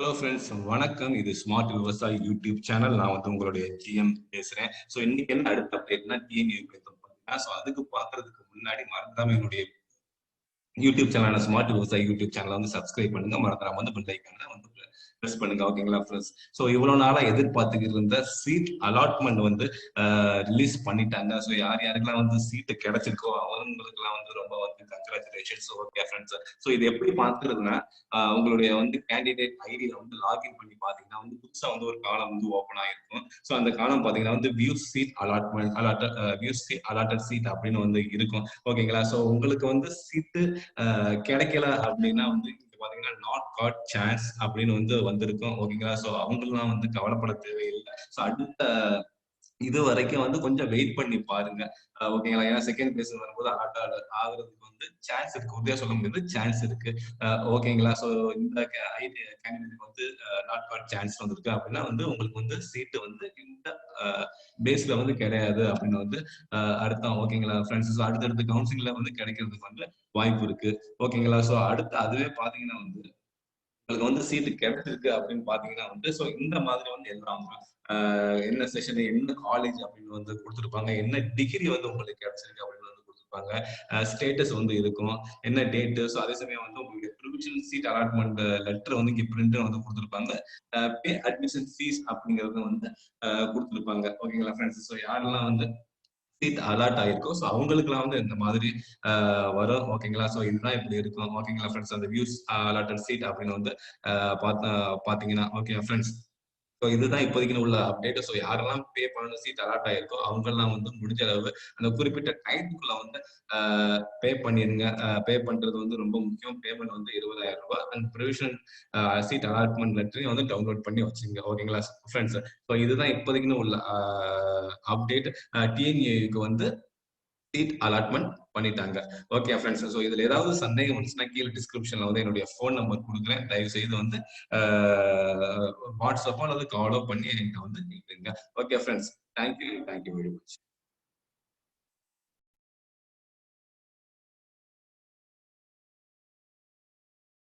Hello friends வணக்கம். இது smart விவசாயி யூடியூப் சேனல் நான் வந்து உங்களுடைய ஜிஎம் பேசுறேன். ஸோ இன்னைக்கு என்ன அடுத்த அப்டேட்னா டிஎன்யூ பார்த்தீங்கன்னா ஸோ அதுக்கு பாக்குறதுக்கு முன்னாடி மறக்காம என்னுடைய யூடியூப் சேனலான ஸ்மார்ட் விவசாயி யூடியூப் சேனலை வந்து சப்ஸ்கிரைப் பண்ணுங்க. மறந்துடாம வந்து பெல் ஐக்கான வந்து ப்ரெஸ் பண்ணுங்க ஓகேங்களா ஃப்ரெண்ட்ஸ் ஸோ இவ்வளவு நாளா எதிர்பார்த்துக்கிட்டு இருந்த சீட் அலாட்மெண்ட் வந்து ரிலீஸ் பண்ணிட்டாங்க. ஸோ யார் யாருக்கெல்லாம் வந்து சீட்டு கிடைச்சிருக்கோ அவங்களுக்குலாம் வந்து ரொம்ப வந்து கங்க்ராச்சுலேஷன்ஸ் ஓகே ஃப்ரெண்ட்ஸ் ஸோ இது எப்படி பார்த்துருதுன்னா ஆஹ் உங்களுடைய வந்து கேண்டிடேட் ஐடியில வந்து லாகின் பண்ணி பாத்தீங்கன்னா வந்து புதுசா வந்து ஒரு காலம் வந்து ஓப்பன் ஆயிருக்கும். ஸோ அந்த காலம் பாத்தீங்கன்னா வந்து view seat allotment allot view seat allotted seat அப்படின்னு வந்து இருக்கும். ஓகேங்களா ஸோ உங்களுக்கு வந்து சீட்டு கிடைக்கல அப்படின்னா வந்து பாத்தீங்கன்னா நாட் காட் சான்ஸ் அப்படின்னு வந்து வந்திருக்கும். ஓகேங்களா ஸோ அவங்களாம் வந்து கவலைப்பட தேவையில்லை. ஸோ அடுத்த இது வரைக்கும் வந்து கொஞ்சம் வெயிட் பண்ணி பாருங்க. ஓகேங்களா ஏன்னா செகண்ட் பிளேஸ் வரும்போது அலாட் ஆகுறதுக்கு வந்து சான்ஸ் இருக்கு. உறுதியா சொல்ல முடியாது. சான்ஸ் இருக்கு. ஓகேங்களா ஸோ இந்த கேண்டிடேட் வந்து நாட் காட் சான்ஸ் வந்திருக்கு. அப்படின்னா வந்து உங்களுக்கு வந்து சீட்டு வந்து இந்த பேஸ்ல வந்து கிடையாது அப்படின்னு வந்து அர்த்தம். ஓகேங்களா ஃப்ரெண்ட்ஸ் அடுத்தடுத்த கவுன்சிலிங்ல வந்து கிடைக்கிறதுக்கு வந்து வாய்ப்பு இருக்கு. ஓகேங்களா ஸோ அடுத்து அதுவே பாத்தீங்கன்னா வந்து உங்களுக்கு வந்து சீட்டு கிடைச்சிருக்கு அப்படின்னு பாத்தீங்கன்னா வந்து ஸோ இந்த மாதிரி வந்து எழுதுறாங்க என்ன செஷன் என்ன காலேஜ் அப்படின்னு வந்து கொடுத்துருப்பாங்க என்ன டிகிரி வந்து உங்களுக்கு கிடைச்சிருக்கு அப்படின்னு வந்து கொடுத்துருப்பாங்க ஸ்டேட்டஸ் வந்து இருக்கும் என்ன டேட்டு ஸோ அதே சமயம் வந்து உங்களுக்கு ப்ரிவிஷனல் சீட் அலாட்மெண்ட் லெட்டர் வந்து இங்கே பிரிண்ட் வந்து கொடுத்துருப்பாங்க பே அட்மிஷன் ஃபீஸ் அப்படிங்கறது வந்து கொடுத்துருப்பாங்க. ஓகேங்களா ஃப்ரெண்ட்ஸ் ஸோ யாரெல்லாம் வந்து சீட் அலாட் ஆயிருக்கும். ஸோ அவங்களுக்குலாம் வந்து இந்த மாதிரி வரும். ஓகேங்களா ஸோ இதுதான் இப்படி இருக்கும். ஓகேங்களா ஃப்ரெண்ட்ஸ் அந்த வியூஸ் அலாட்டட் சீட் அப்படின்னு வந்து பார்த்தீங்கன்னா ஓகே ஃப்ரெண்ட்ஸ் ஸோ இதுதான் இப்போதைக்கு உள்ள அப்டேட் ஸோ யாரெல்லாம் பே பண்ணணும் சீட் அலாட் ஆயிருக்கோ அவங்கெல்லாம் வந்து முடிஞ்ச அளவு அந்த குறிப்பிட்ட டைமுக்குள்ள வந்து பே பண்ணிருங்க. பே பண்றது வந்து ரொம்ப முக்கியம். பேமெண்ட் வந்து இருபதாயிரம் ரூபாய். அண்ட் ப்ரொவிஷன் சீட் அலாட்மெண்ட் லெட்டரையும் வந்து டவுன்லோட் பண்ணி வச்சுங்க ஓகேங்களா ஃப்ரெண்ட்ஸ் ஸோ இதுதான் இப்போதைக்கு உள்ள அப்டேட் டிஎன்ஏக்கு வந்து சீட் அலாட்மெண்ட் பண்ணிட்டாங்க. ஓகே ஃப்ரெண்ட்ஸ் ஸோ இதுல ஏதாவது சந்தேகம் வந்துச்சுன்னா கீழே டிஸ்கிரிப்ஷன்ல வந்து என்னுடைய ஃபோன் நம்பர் கொடுக்குறேன். தயவு செய்து வந்து வாட்ஸ்அப்போ அல்லது காலோ பண்ணி என்கிட்ட வந்து கேட்குங்க okay friends thank you thank you very much